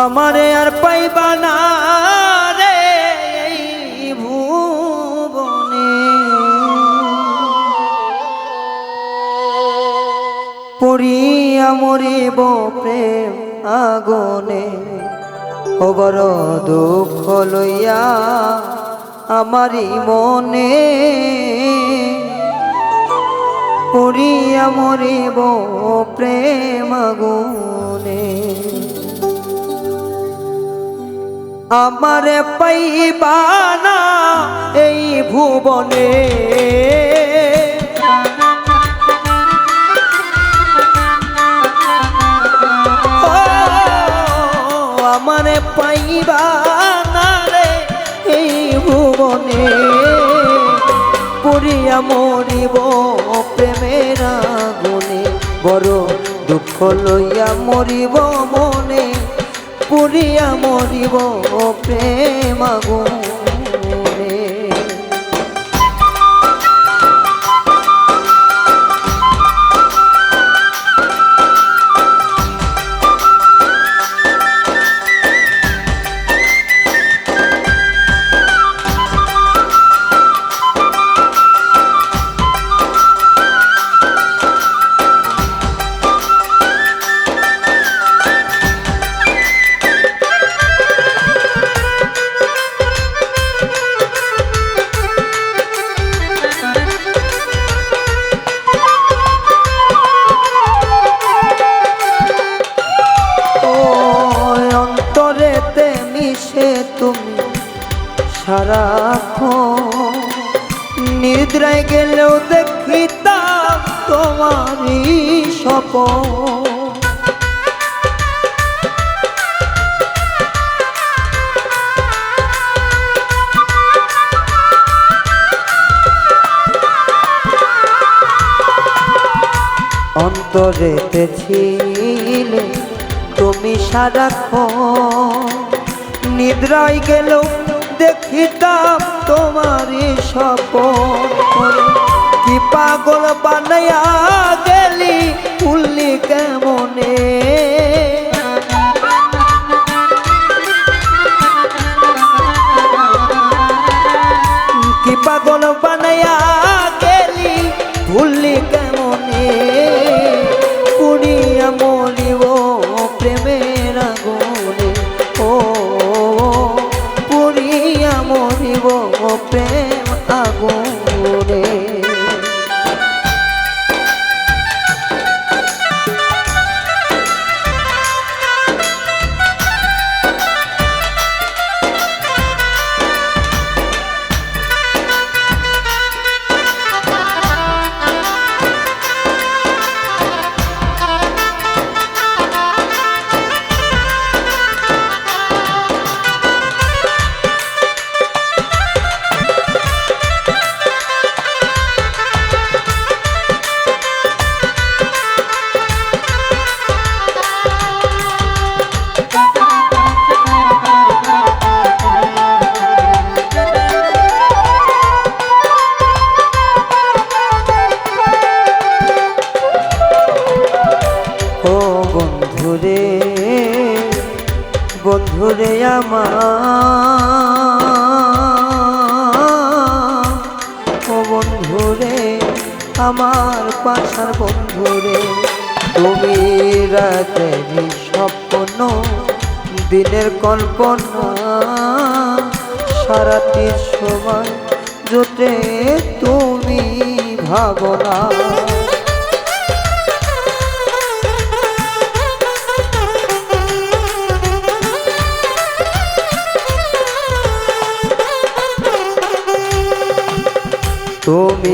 আমারে আর পাইবা না রে ভুবনে। পড়িয়া মরিব প্রেম আগুনে বড় দুঃখ লইয়া আমারই মনে। পড়িয়া মরিব প্রেম আগুনে। আমারে পাইবা না এই ভুবনে। আমারে পাইবা না রে এই ভুবনে। পুরিয়া মরিব প্রেমের আগুনে, বড় দুঃখ লইয়া মরিব মনে। পুরিয়া মরিব প্রেম মিশে তুমি সারাক্ষণ। নিদ্রায় গেলেও দেখিতাম তোমারই স্বপন। অন্তরেতে ছিলে তুমি সারাক্ষণ। নিদ্রায় গেল, দেখিতাম তোমারই স্বপন কি পাগল বানাইয়া গেলি, উল্লি কেমনে? কি পাগল বানাইয়া গেলি ভুললি কেমনে? পুড়িয়া মরিব প্রেমের আগুনে। বন্ধুরে আমার। ও বন্ধুরে, আমার পাশার বন্ধুরে, তুমি রাতের স্বপ্ন দিনের কল্পনা সারাটি সময় জোটে তুমি ভাবনা।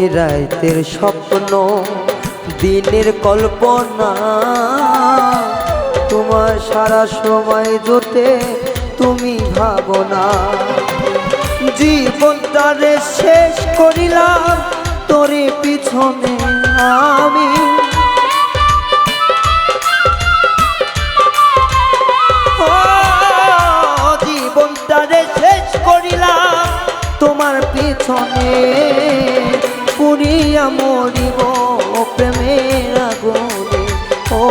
রাইতের স্বপ্ন, দিনের কল্পনা। তোমার সারা সময় জোটে তুমি ভাবনা। জীবনটারে শেষ করিলাম, তোরে পিছনে আমি। জীবনটারে শেষ করিলাম, তোমার পিছনে পুরিয়া মরিব প্রেমের আগুনে। ও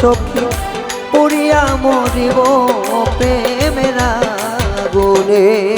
সখী পুরিয়া মরিব প্রেমের গুনে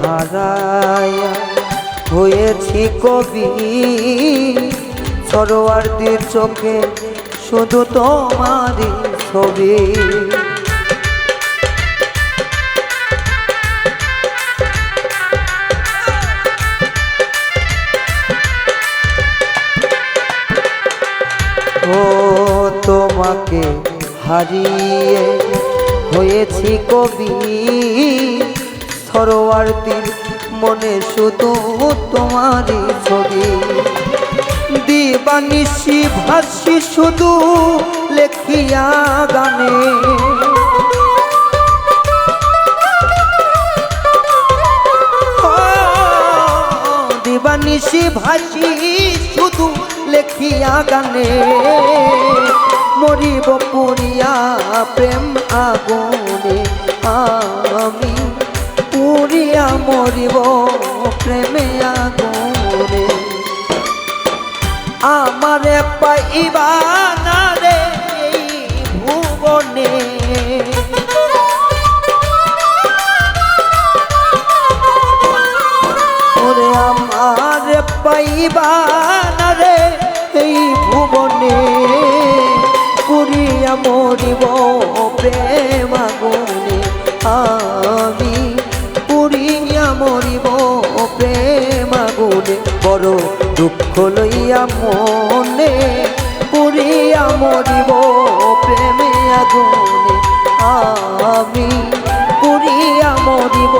হারায়া হয়েছি কবি। সরোয়ারদের চোখে শুধু তোমারই ছবি। ও তোমাকে হারিয়ে হয়েছি কবি। সরোয়ারতির মনে শুধু তোমারই ছবি। দিবানিশি ভাসি শুধু লেখিয়া গানে। দিবানিশি ভাসি শুধু লেখিয়া গানে। মরিব পুরিয়া প্রেম আগুনে আমি মরিব প্রেমে আগুনে। আমারে পাইবা না রে ভুবনে। ওরে আমার পাইবা না রে এই ভুবনে। পুরিয়া মরিব প্রেম আগুনে। আমি বড় দুঃখ লইয়া মনে, পুরিয়া মরিব প্রেমে আগুনে। আমি পুরিয়া মরিব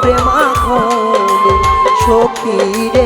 প্রেমা আগুনে সখী রে